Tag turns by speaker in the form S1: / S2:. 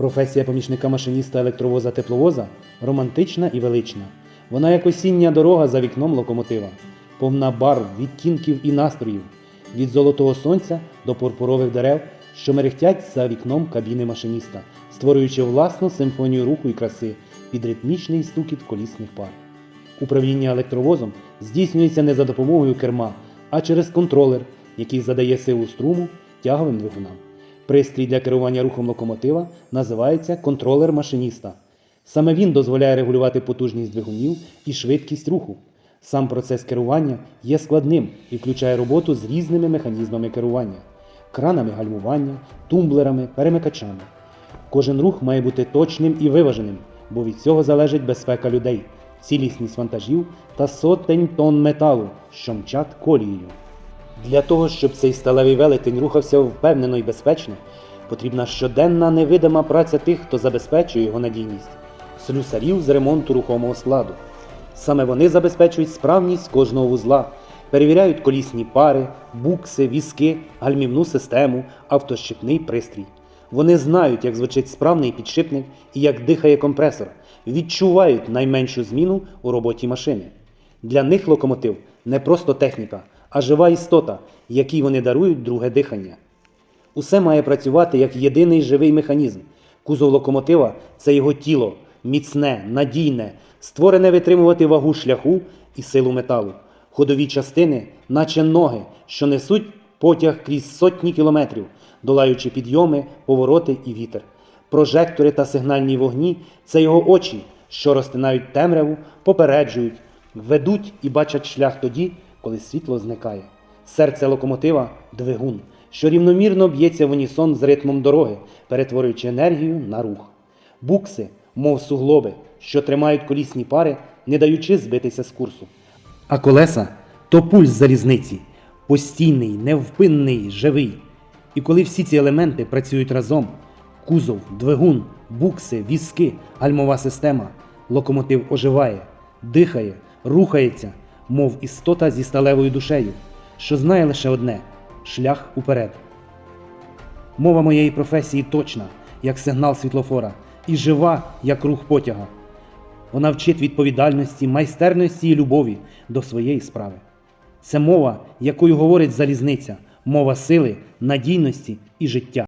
S1: Професія помічника машиніста електровоза тепловоза романтична і велична. Вона як осіння дорога за вікном локомотива, повна барв, відтінків і настроїв, від золотого сонця до пурпурових дерев, що мерехтять за вікном кабіни машиніста, створюючи власну симфонію руху і краси під ритмічний стукіт колісних пар. Управління електровозом здійснюється не за допомогою керма, а через контролер, який задає силу струму тяговим двигунам. Пристрій для керування рухом локомотива називається контролер машиніста. Саме він дозволяє регулювати потужність двигунів і швидкість руху. Сам процес керування є складним і включає роботу з різними механізмами керування, кранами гальмування, тумблерами, перемикачами. Кожен рух має бути точним і виваженим, бо від цього залежить безпека людей, цілісність вантажів та сотень тонн металу, що мчать колією. Для того, щоб цей сталевий велетень рухався впевнено і безпечно, потрібна щоденна невидима праця тих, хто забезпечує його надійність, слюсарів з ремонту рухомого складу. Саме вони забезпечують справність кожного вузла, перевіряють колісні пари, букси, візки, гальмівну систему, автощипний пристрій. Вони знають, як звучить справний підшипник і як дихає компресор, відчувають найменшу зміну у роботі машини. Для них локомотив не просто техніка, а жива істота, якій вони дарують друге дихання. Усе має працювати як єдиний живий механізм. Кузов локомотива це його тіло, міцне, надійне, створене витримувати вагу шляху і силу металу. Ходові частини, наче ноги, що несуть потяг крізь сотні кілометрів, долаючи підйоми, повороти і вітер. Прожектори та сигнальні вогні це його очі, що розтинають темряву, попереджують, ведуть і бачать шлях тоді, коли світло зникає. Серце локомотива двигун, що рівномірно б'ється в унісон з ритмом дороги, перетворюючи енергію на рух. Букси, мов суглоби, що тримають колісні пари, не даючи збитися з курсу. А колеса то пульс залізниці, постійний, невпинний, живий. І коли всі ці елементи працюють разом кузов, двигун, букси, візки, гальмова система, локомотив оживає, дихає, рухається, мов істота зі сталевою душею, що знає лише одне шлях уперед. Мова моєї професії точна, як сигнал світлофора, і жива, як рух потяга. Вона вчить відповідальності, майстерності і любові до своєї справи. Це мова, якою говорить залізниця, мова сили, надійності і життя.